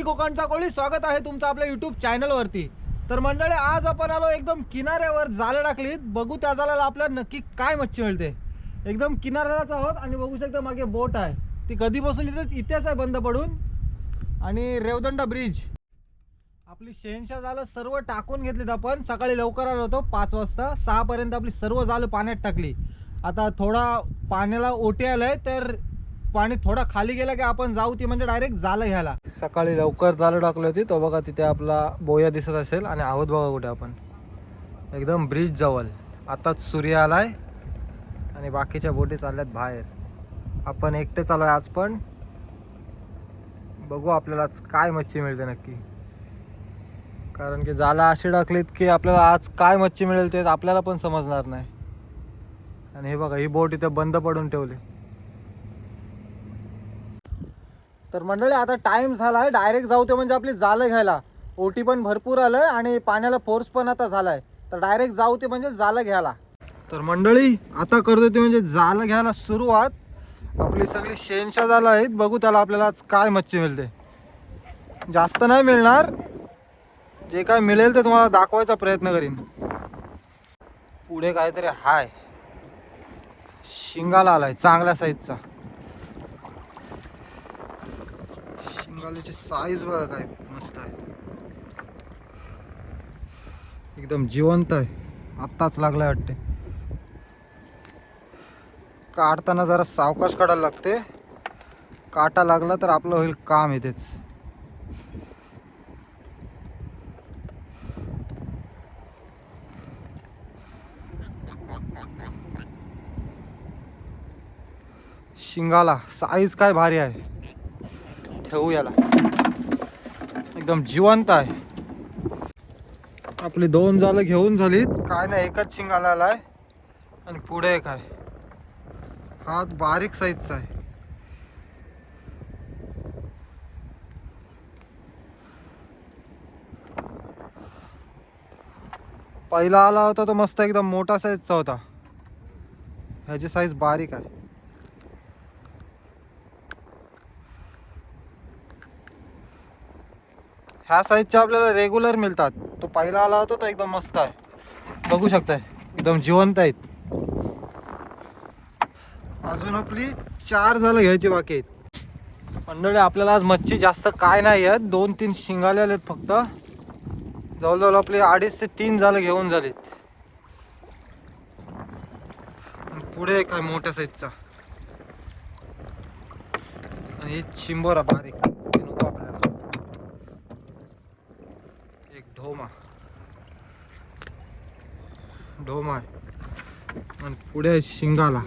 मी कोकणचा कोळी स्वागत आहे तुमचं आपल्या युट्यूब चॅनलवरती तर मंडळी आज आपण आलो एकदम किनाऱ्यावर जाळं टाकलीत. बघू त्या जाळ्याला आपल्याला नक्की काय मच्छी मिळते. एकदम किनाऱ्यालाच आहोत आणि बघू शकता मागे बोट आहे. ती कधी बसून इथेच इथेच आहे बंद पडून. आणि रेवदंडा ब्रिज आपली शेनशा जाळं सर्व टाकून घेतलीत आपण. सकाळी लवकर आलो होतो पाच वाजता. सहापर्यंत आपली सर्व जाळं पाण्यात टाकली. आता थोडा पाण्याला ओटी आलाय तर पाणी थोडा खाली गेला की आपण जाऊ ती म्हणजे डायरेक्ट झालं घ्यायला सकाळी लवकर जालं टाकली होती तो बघा तिथे आपला बोया दिसत असेल आणि आहोत बघा कुठे आपण. एकदम ब्रिज जवळ. आताच सूर्य आलाय आणि बाकीच्या बोटी चालल्यात बाहेर. आपण एकटे चालू आहे आज पण. बघू आपल्याला आज काय मच्छी मिळते नक्की. कारण की जाला अशी टाकलीत की आपल्याला आज काय मच्छी मिळेल ते आपल्याला पण समजणार नाही. आणि हे बघा ही बोट इथे बंद पडून ठेवली. तर मंडळी आता टाईम झाला आहे डायरेक्ट जाऊ ते म्हणजे आपली जालं घ्यायला. ओटी पण भरपूर आलंय आणि पाण्याला फोर्स पण आता झालाय. तर डायरेक्ट जाऊ ते म्हणजे जालं घ्यायला. तर मंडळी आता करतो ते म्हणजे जालं घ्यायला सुरुवात. आपली सगळी शेनशा जालं आहेत. बघू त्याला आपल्याला आज काय मच्छी मिळते. जास्त नाही मिळणार. जे काय मिळेल ते तुम्हाला दाखवायचा प्रयत्न करीन. पुढे काहीतरी हाय. शिंगाला आलाय चांगल्या साईजचा शिंगाल्याची साईज बघा काय मस्त आहे. एकदम जिवंत आहे. आत्ताच लागलाय वाटते काढताना जरा सावकाश काढायला लागते. काटा लागला तर आपलं होईल काम येतेच शिंगाला साईज काय भारी आहे. ठेवू याला एकदम जिवंत आहे. आपली दोन जालं घेऊन झालीत. काय नाही एकच शिंगाला आलाय. आणि पुढे एक आहे. हा बारीक साईजचा आहे. पहिला आला होता तो मस्त एकदम मोठा साईजचा होता. ह्याची साईज बारीक आहे. ह्या साईजचे आपल्याला रेग्युलर मिळतात. तो पहिला आला होता तो एकदम मस्त आहे. बघू शकताय एकदम जिवंत आहेत. अजून आपली चार झालं घ्यायची बाकी आहेत. मंडळी आपल्याला आज मच्छी जास्त काय नाही आहेत. दोन तीन शिंगाले आलेत फक्त. जवळजवळ आपली अडीच ते तीन झालं घेऊन झालीत. पुढे काय मोठ्या साईजचा आणि हे चिंबोरा बारीक ते नको आपल्याला एक ढोमा. ढोमा. आहे आणि पुढे आहे शिंगाला.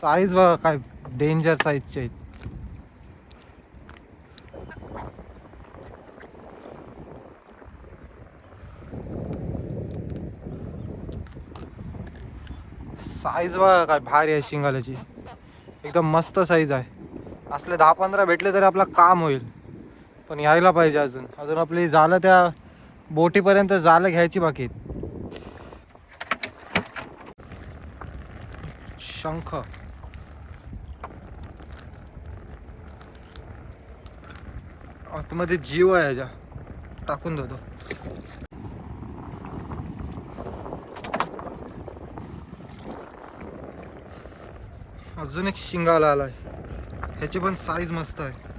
साईज बघा काय डेंजर साईजचे आहेत. साईज बघा काय भारी आहे शिंगाल्याची. एकदम मस्त साईज आहे. असले दहा पंधरा भेटले तरी आपलं काम होईल. पण यायला पाहिजे अजून. अजून आपली झालं त्या बोटीपर्यंत जालं घ्यायची बाकी. शंख. आतमध्ये जीव आहे ह्याच्या. टाकून देतो. अजून एक शिंगाला आलाय. ह्याची पण साईज मस्त आहे.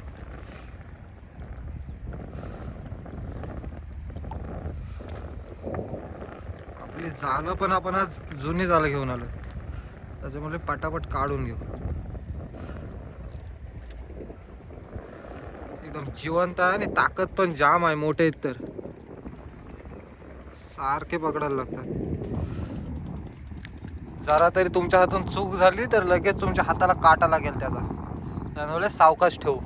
झालं पण आपण आज जुनी झालं घेऊन आलो त्याच्यामुळे पटापट काढून घेऊ. एकदम जिवंत आहे आणि ताकद पण जाम आहे मोठे आहेत तर सारखे पकडायला लागतात. जरा तरी तुमच्या हातून चूक झाली तर लगेच तुमच्या हाताला काटा लागेल त्याचा. त्यामुळे सावकाश ठेवू.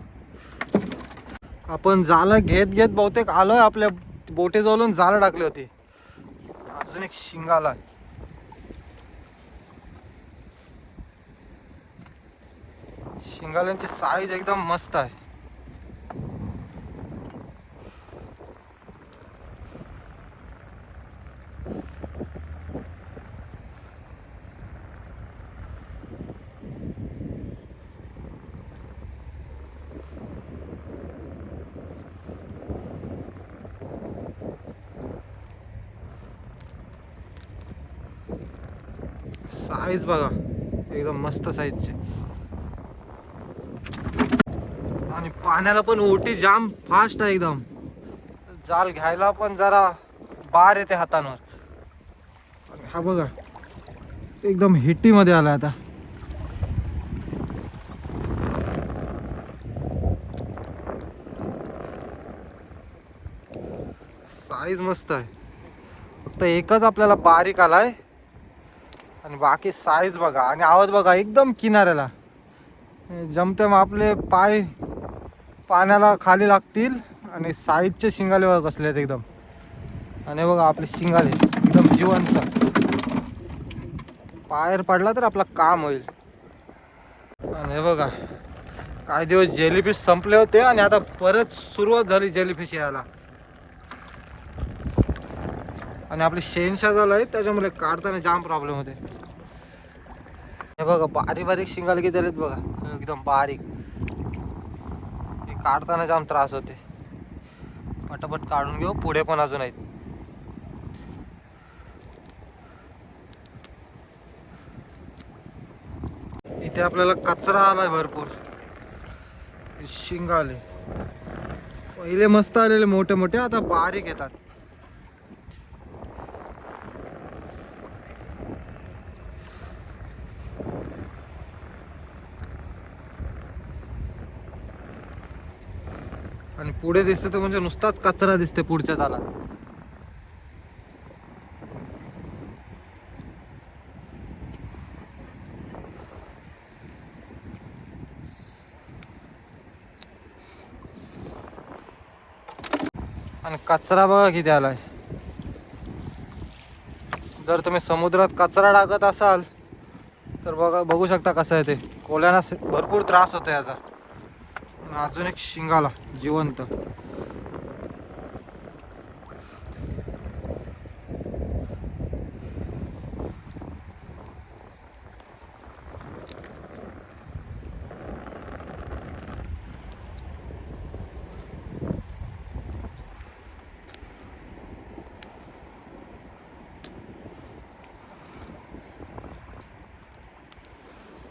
आपण जालं घेत घेत बहुतेक आलोय आपल्या बोटे जवळून जाळं टाकली होती. अजून एक शिंगाला आला. शिंगाल्यांची साईज एकदम मस्त आहे. साईज बघा. एकदम मस्त साईजचे आणि पाण्याला पण ओटी जाम फास्ट आहे एकदम. जाल घ्यायला पण जरा बार येते हातांवर. हा बघा एकदम हिट्टी मध्ये आला आता. साईज मस्त आहे. फक्त एकच आपल्याला बारीक आलाय. आणि बाकी साईज बघा. आणि आवाज बघा एकदम किनाऱ्याला. जमतम आपले पाय पाण्याला खाली लागतील आणि साईजचे शिंगाले बघा कसले आहेत एकदम. आणि बघा आपले शिंगाले एकदम जीवनचा पायर पडला तर आपला काम होईल. आणि हे बघा काही दिवस जेलीफिश संपले होते आणि आता परत सुरुवात झाली जेलीफिश यायला. आणि आपली शेनशा झालं आहे त्याच्यामुळे काढताना जाम प्रॉब्लेम होते. हे बघा बारीक बारीक शिंगाल किती आहेत बघा. एकदम बारीक. हे काढताना जाम त्रास होते. पटापट काढून घेऊ पुढे पण अजून आहेत. इथे आपल्याला कचरा आलाय भरपूर. शिंग आले पहिले मस्त आलेले मोठे मोठे आता बारीक येतात. आणि पुढे दिसते तर म्हणजे नुसताच कचरा दिसते पुढच्या तालात आणि कचरा बघा किती आलाय. जर तुम्ही समुद्रात कचरा टाकत असाल तर बघा बघू शकता कसं आहे ते. कोल्याना भरपूर त्रास होतो याचा. अजून एक शिंगाला जिवंत.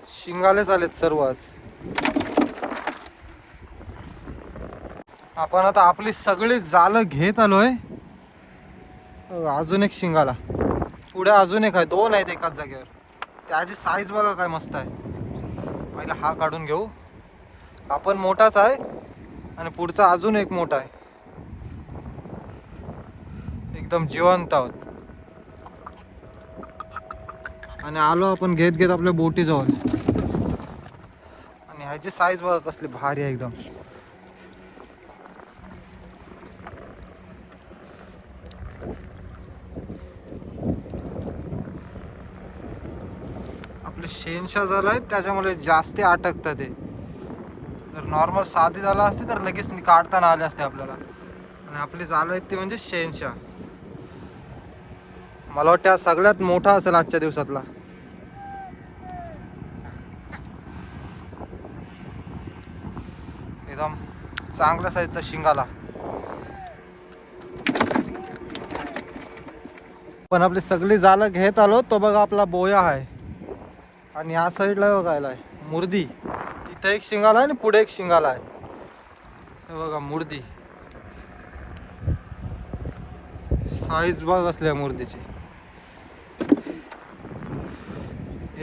शिंगालेच आलेत सर्व आज. आपण आता आपली सगळी जालं घेत आलोय. अजून एक शिंगाला. पुढे अजून एक आहे दोन आहेत एकाच जागेवर. त्याची साईज बघा काय मस्त आहे. पहिला हा काढून घेऊ. आपण मोठाच आहे आणि पुढचा अजून एक मोठा आहे. एकदम जिवंत आहोत. आणि आलो आपण घेत घेत आपल्या बोटीजवळ. आणि ह्याची साईज बघा कसली भारी आहे एकदम आपले शेनशा झालं आहे त्याच्यामुळे जास्ती अटकतं ते. जर नॉर्मल साधी झाला असते तर लगेच काढताना आले असते आपल्याला. आणि आपली झालं आहेत ती म्हणजे शेनशा मला वाटतं हा सगळ्यात मोठा असेल आजच्या दिवसातला. एकदम चांगल्या साईजचा शिंगाला. पण आपली सगळी जालं घेत आलो तो बघा आपला बोया आहे. आणि या साईडला बघायला आहे. मुर्दी. इथं एक शिंगाला आहे आणि पुढे एक शिंगाला आहे. हे बघा मुर्दी. साईज बघ असल्या मुर्दीची.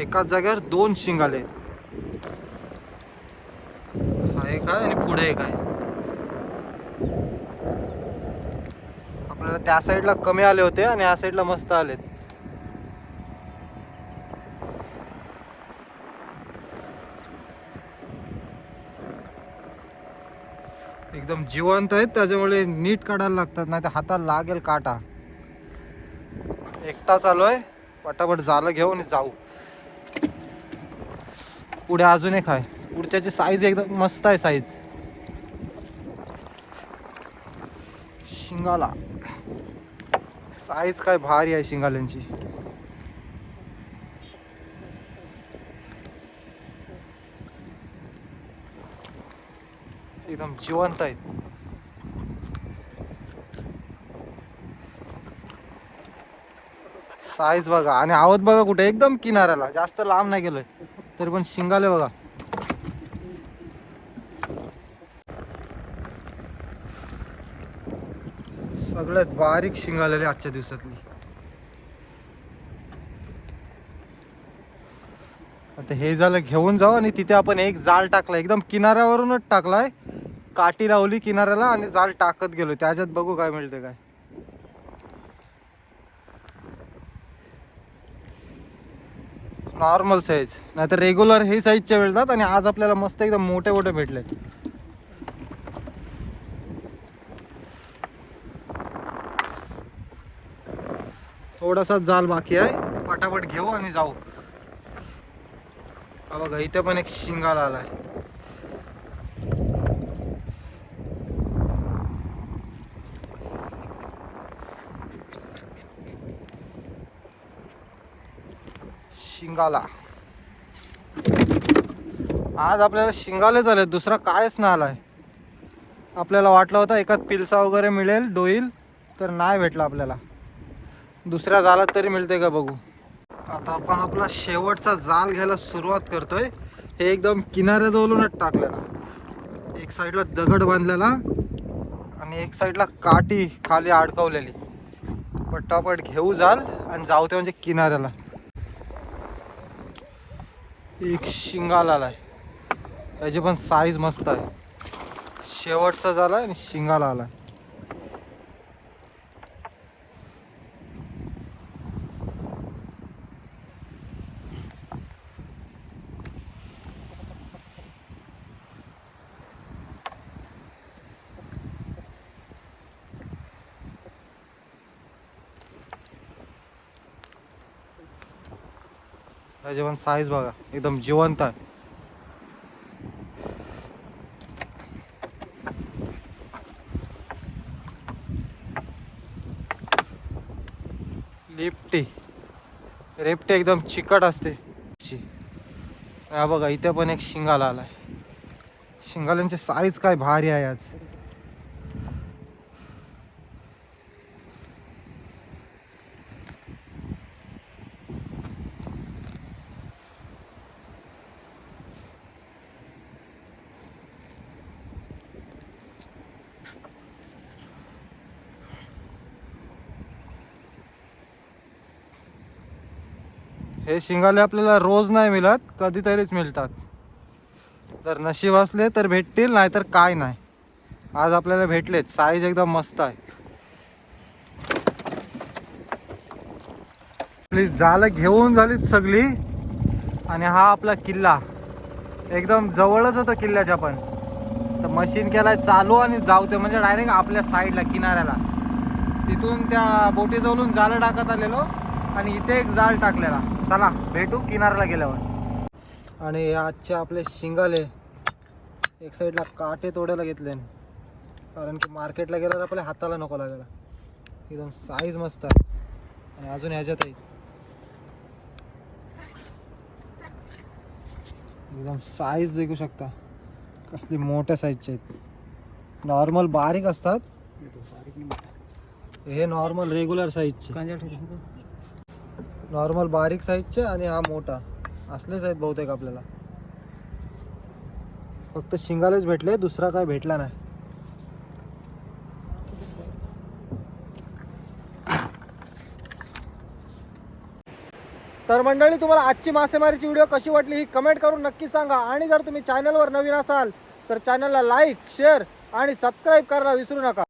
एकाच जागेवर दोन शिंगाले आहेत. हा एक आहे आणि पुढे एक आहे. आपल्याला त्या साईडला कमी आले होते आणि या साईडला मस्त आलेत एकदम जिवंत आहेत त्याच्यामुळे नीट काढायला लागतात नाही तर हाताला लागेल काटा. एकटा चालू आहे पटापट झालं घेऊन जाऊ. पुढे अजून एक आहे. पुढच्याची साईज एकदम मस्त आहे साईज शिंगाला. साईज काय भारी आहे शिंगाल्यांची एकदम जिवंत आहेत. साईज बघा. आणि आवत बघा कुठे एकदम किनाऱ्याला. जास्त लांब नाही गेलोय. तरी पण शिंगाले बघा. सगळ्यात बारीक शिंगालेली आजच्या दिवसातली. आता हे झालं घेऊन जाऊ आणि तिथे आपण एक जाळ टाकला एकदम किनाऱ्यावरूनच टाकलाय. काठी लावली किनाऱ्याला आणि जाळ टाकत गेलो. त्याच्यात बघू काय मिळते काय. नॉर्मल साईज नाहीतर रेग्युलर हे साईजचे मिळतात आणि आज आपल्याला मस्त एकदम मोठे मोठे भेटले थोडासा जाल बाकी आहे. पटापट घेऊ आणि जाऊ. बघा इथे पण एक शिंगाला आलाय. शिंगाला. आज आपल्याला शिंगाले झाले दुसरा कायच नाही आलाय. आपल्याला वाटलं होतं एकात पिलसा वगैरे मिळेल डोईल तर नाही भेटला आपल्याला. दुसऱ्या जालात तरी मिळते का बघू. आता आपण आपला शेवटचा जाल घ्यायला सुरुवात करतोय. हे एकदम किनाऱ्याजवळूनच टाकलेला. एक साईडला दगड बांधलेला आणि एक साईडला काठी खाली अडकवलेली. पटापट घेऊ जाल आणि जाऊ ते म्हणजे किनाऱ्याला. एक शिंगाला आलाय. त्याची पण साईज मस्त आहे. शेवटचा झाला आणि शिंगाला आलाय. आहे पण साईज बघा. एकदम जिवंत आहे. लिपटी रेपटी एकदम चिकट असते. ची. हा बघा इथे पण एक शिंगाला आलाय. शिंगाल्यांची साईज काय भारी आहे आज. हे शिंगाले आपल्याला रोज नाही मिळत कधीतरीच मिळतात. तर नशीब असले तर भेटतील नाहीतर काय नाही. आज आपल्याला भेटलेत साईज एकदम मस्त आहे. आपली जालं घेऊन झालीत सगळी आणि हा आपला किल्ला. एकदम जवळच होतं किल्ल्याच्या पण. तर मशीन केलाय चालू आणि जाऊ ते म्हणजे डायरेक्ट आपल्या साईडला किनाऱ्याला. तिथून त्या बोटीजवळून जाळं टाकत आलेलो. आणि इथे एक जाळ टाकलेला. चला भेटू किनाऱ्याला गेल्यावर. आणि हे आजचे आपले शिंगाले एक साईडला काटे तोडायला घेतले. कारण की मार्केटला गेल्यावर आपल्या हाताला नको लागायला. एकदम साईज मस्त आहे. आणि अजून ह्याच्यातही एकदम साईज देखू शकता. कसली मोठ्या साईजचे आहेत. नॉर्मल बारीक असतात. हे नॉर्मल रेग्युलर साईजचे नॉर्मल बारीक साईजचे आणि हा मोठा. असलेच आहेत बहुतेक आपल्याला. फक्त शिंगालेच भेटले दुसरा काय भेटला नाही. तर मंडळी तुम्हाला आजची मासेमारीची व्हिडिओ कशी वाटली ही कमेंट करून नक्की सांगा. आणि जर तुम्ही चॅनलवर नवीन असाल तर चॅनलला लाईक शेअर आणि सबस्क्राईब करायला विसरू नका.